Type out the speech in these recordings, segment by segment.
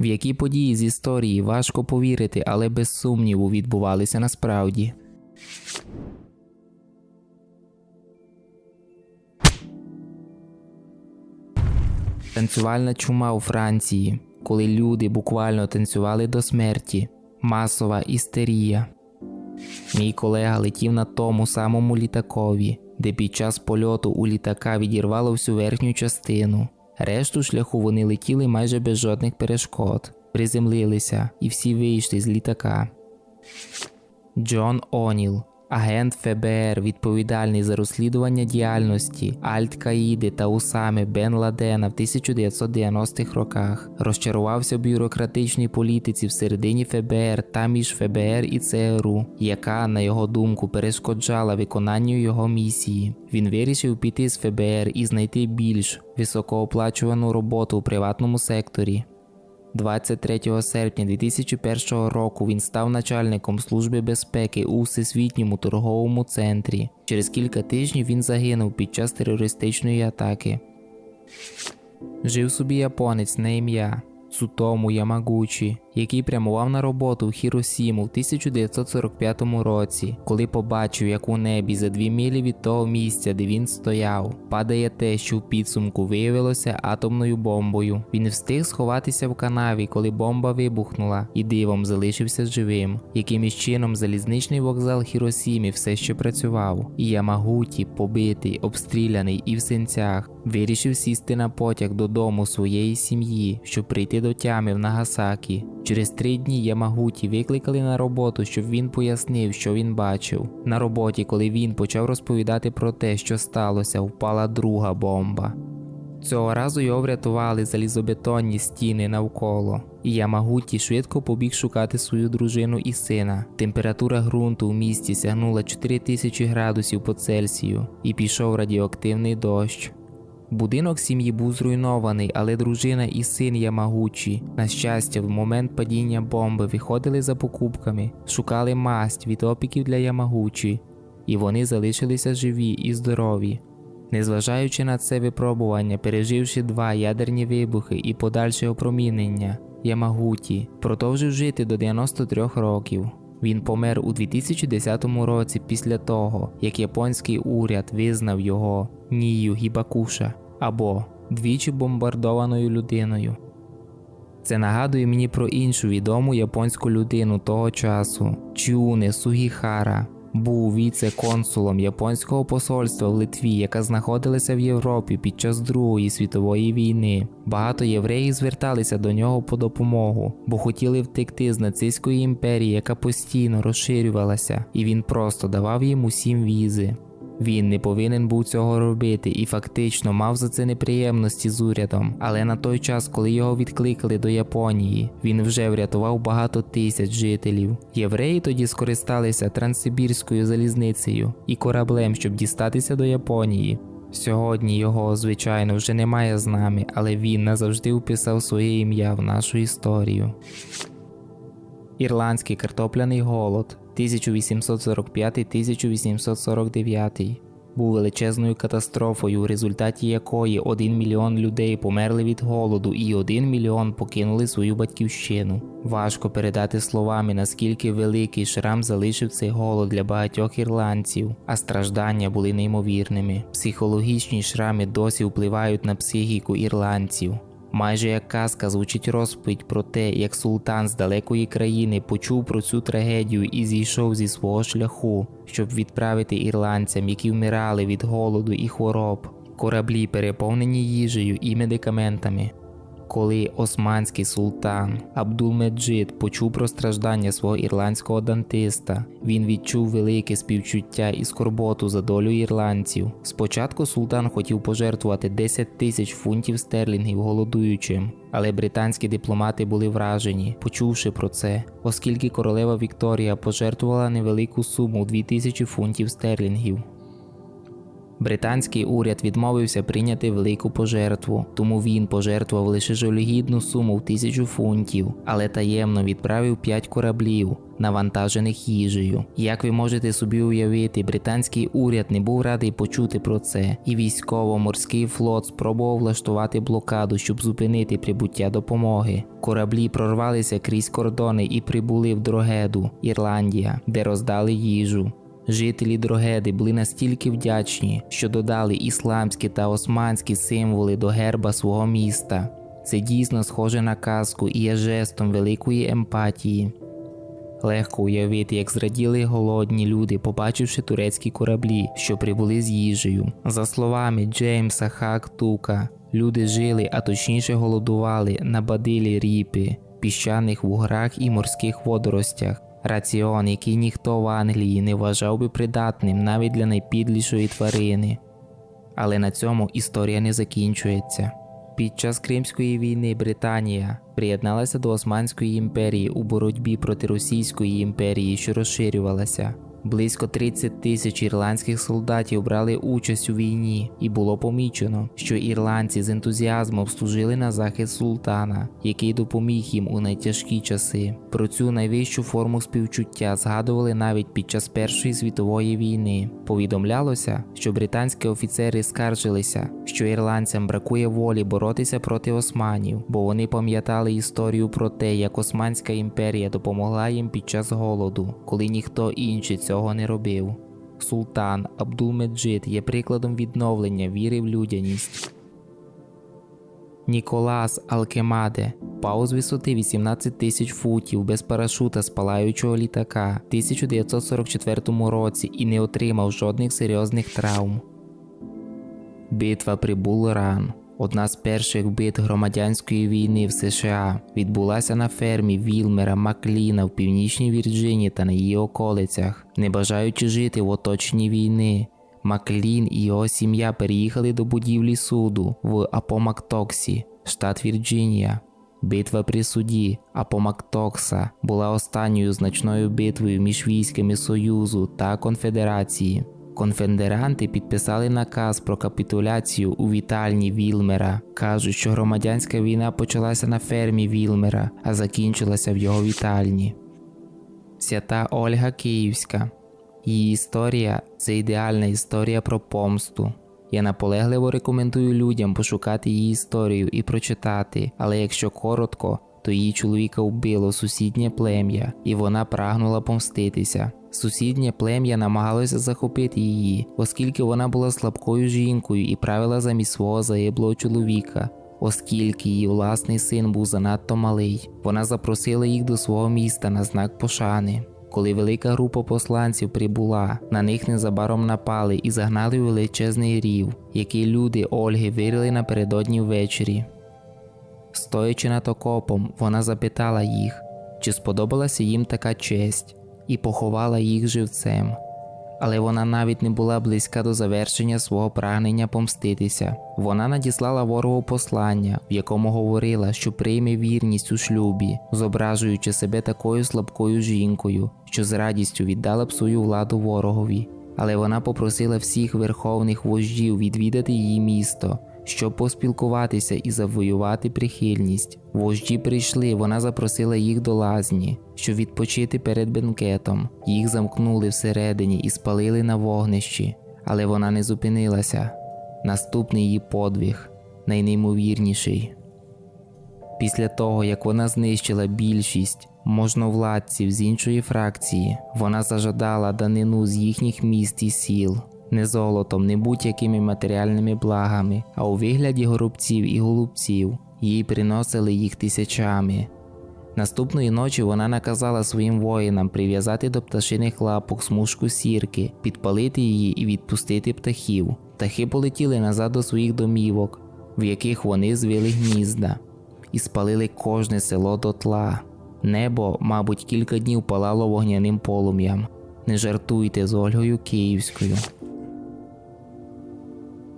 В які події з історії важко повірити, але без сумніву відбувалися насправді. Танцювальна чума у Франції, коли люди буквально танцювали до смерті, масова істерія. Мій колега летів на тому самому літакові, де під час польоту у літака відірвало всю верхню частину. Решту шляху вони летіли майже без жодних перешкод, приземлилися і всі вийшли з літака. Джон Оніл, агент ФБР, відповідальний за розслідування діяльності Аль-Каїди та Усами Бен Ладена в 1990-х роках, розчарувався в бюрократичній політиці всередині ФБР та між ФБР і ЦРУ, яка, на його думку, перешкоджала виконанню його місії. Він вирішив піти з ФБР і знайти більш високооплачувану роботу у приватному секторі. 23 серпня 2001 року він став начальником Служби безпеки у Всесвітньому торговому центрі. Через кілька тижнів він загинув під час терористичної атаки. Жив собі японець на ім'я Цутому Ямагучі, який прямував на роботу в Хіросіму в 1945 році, коли побачив, як у небі за дві милі від того місця, де він стояв, падає те, що в підсумку виявилося атомною бомбою. Він встиг сховатися в канаві, коли бомба вибухнула, і дивом залишився живим. Якимось чином залізничний вокзал Хіросімі все ще працював, і Ямагуті, побитий, обстріляний і в синцях, вирішив сісти на потяг додому своєї сім'ї, щоб прийти до тями в Нагасакі. Через три дні Ямагуті викликали на роботу, щоб він пояснив, що він бачив. На роботі, коли він почав розповідати про те, що сталося, впала друга бомба. Цього разу його врятували залізобетонні стіни навколо, і Ямагуті швидко побіг шукати свою дружину і сина. Температура ґрунту в місті сягнула 4000 градусів по Цельсію, і пішов радіоактивний дощ. Будинок сім'ї був зруйнований, але дружина і син Ямагучі, на щастя, в момент падіння бомби виходили за покупками, шукали масть від опіків для Ямагучі, і вони залишилися живі і здорові. Незважаючи на це випробування, переживши два ядерні вибухи і подальше опромінення, Ямагуті продовжив жити до 93 років. Він помер у 2010 році після того, як японський уряд визнав його Нію Гібакуша або двічі бомбардованою людиною. Це нагадує мені про іншу відому японську людину того часу Чіуне Сугіхара. Був віце-консулом японського посольства в Литві, яка знаходилася в Європі під час Другої світової війни. Багато євреїв зверталися до нього по допомогу, бо хотіли втекти з нацистської імперії, яка постійно розширювалася, і він просто давав їм усім візи. Він не повинен був цього робити і фактично мав за це неприємності з урядом. Але на той час, коли його відкликали до Японії, він вже врятував багато тисяч жителів. Євреї тоді скористалися Транссибірською залізницею і кораблем, щоб дістатися до Японії. Сьогодні його, звичайно, вже немає з нами, але він назавжди вписав своє ім'я в нашу історію. Ірландський картопляний голод 1845-1849 був величезною катастрофою, в результаті якої 1 мільйон людей померли від голоду і 1 мільйон покинули свою батьківщину. Важко передати словами, наскільки великий шрам залишив цей голод для багатьох ірландців, а страждання були неймовірними. Психологічні шрами досі впливають на психіку ірландців. Майже як казка звучить розповідь про те, як султан з далекої країни почув про цю трагедію і зійшов зі свого шляху, щоб відправити ірландцям, які вмирали від голоду і хвороб, кораблі переповнені їжею і медикаментами. Коли османський султан Абдулмеджид почув про страждання свого ірландського дантиста, він відчув велике співчуття і скорботу за долю ірландців. Спочатку султан хотів пожертвувати 10 тисяч фунтів стерлінгів голодуючим, але британські дипломати були вражені, почувши про це, оскільки королева Вікторія пожертвувала невелику суму 2000 фунтів стерлінгів. Британський уряд відмовився прийняти велику пожертву, тому він пожертвував лише жалюгідну суму в тисячу фунтів, але таємно відправив 5 кораблів, навантажених їжею. Як ви можете собі уявити, британський уряд не був радий почути про це, і військово-морський флот спробував влаштувати блокаду, щоб зупинити прибуття допомоги. Кораблі прорвалися крізь кордони і прибули в Дрогеду, Ірландія, де роздали їжу. Жителі Дрогеди були настільки вдячні, що додали ісламські та османські символи до герба свого міста. Це дійсно схоже на казку і є жестом великої емпатії. Легко уявити, як зраділи голодні люди, побачивши турецькі кораблі, що прибули з їжею. За словами Джеймса Хактука, люди жили, а точніше голодували на бадилі ріпи, піщаних вуграх і морських водоростях. Раціон, який ніхто в Англії не вважав би придатним навіть для найпідлішої тварини. Але на цьому історія не закінчується. Під час Кримської війни Британія приєдналася до Османської імперії у боротьбі проти Російської імперії, що розширювалася. Близько 30 тисяч ірландських солдатів брали участь у війні, і було помічено, що ірландці з ентузіазмом служили на захист султана, який допоміг їм у найтяжкі часи. Про цю найвищу форму співчуття згадували навіть під час Першої світової війни. Повідомлялося, що британські офіцери скаржилися, що ірландцям бракує волі боротися проти османів, бо вони пам'ятали історію про те, як Османська імперія допомогла їм під час голоду, коли ніхто інший цього не робив. Султан Абдулмеджид є прикладом відновлення віри в людяність. Ніколас Алкемаде пав з висоти 18 тисяч футів без парашута з палаючого літака в 1944 році і не отримав жодних серйозних травм. Битва при Булран одна з перших бит громадянської війни в США, відбулася на фермі Вілмера Макліна в північній Вірджинії та на її околицях. Не бажаючи жити в оточенні війни, Маклін і його сім'я переїхали до будівлі суду в Апомактоксі, штат Вірджинія. Битва при суді Апомактокса була останньою значною битвою між військами Союзу та Конфедерації. Конфедеранти підписали наказ про капітуляцію у вітальні Вілмера. Кажуть, що громадянська війна почалася на фермі Вілмера, а закінчилася в його вітальні. Свята Ольга Київська. Її історія це ідеальна історія про помсту. Я наполегливо рекомендую людям пошукати її історію і прочитати, але якщо коротко, то її чоловіка вбило сусіднє плем'я, і вона прагнула помститися. Сусіднє плем'я намагалося захопити її, оскільки вона була слабкою жінкою і правила замість свого загиблого чоловіка. Оскільки її власний син був занадто малий, вона запросила їх до свого міста на знак пошани. Коли велика група посланців прибула, на них незабаром напали і загнали у величезний рів, який люди Ольги вирили напередодні ввечері. Стоячи над окопом, вона запитала їх, чи сподобалася їм така честь, і поховала їх живцем. Але вона навіть не була близька до завершення свого прагнення помститися. Вона надіслала ворогу послання, в якому говорила, що прийме вірність у шлюбі, зображуючи себе такою слабкою жінкою, що з радістю віддала б свою владу ворогові. Але вона попросила всіх верховних вождів відвідати її місто, щоб поспілкуватися і завоювати прихильність. Вожді прийшли, вона запросила їх до лазні, щоб відпочити перед бенкетом. Їх замкнули всередині і спалили на вогнищі, але вона не зупинилася. Наступний її подвиг найнеймовірніший. Після того, як вона знищила більшість можновладців з іншої фракції, вона зажадала данину з їхніх міст і сіл. Не золотом, не будь-якими матеріальними благами, а у вигляді горобців і голубців їй приносили їх тисячами. Наступної ночі вона наказала своїм воїнам прив'язати до пташиних лапок смужку сірки, підпалити її і відпустити птахів. Птахи полетіли назад до своїх домівок, в яких вони звили гнізда, і спалили кожне село дотла. Небо, мабуть, кілька днів палало вогняним полум'ям. Не жартуйте з Ольгою Київською.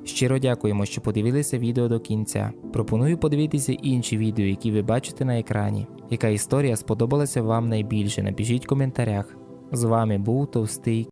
Щиро дякуємо, що подивилися відео до кінця. Пропоную подивитися інші відео, які ви бачите на екрані. Яка історія сподобалася вам найбільше? Напишіть в коментарях. З вами був Товстий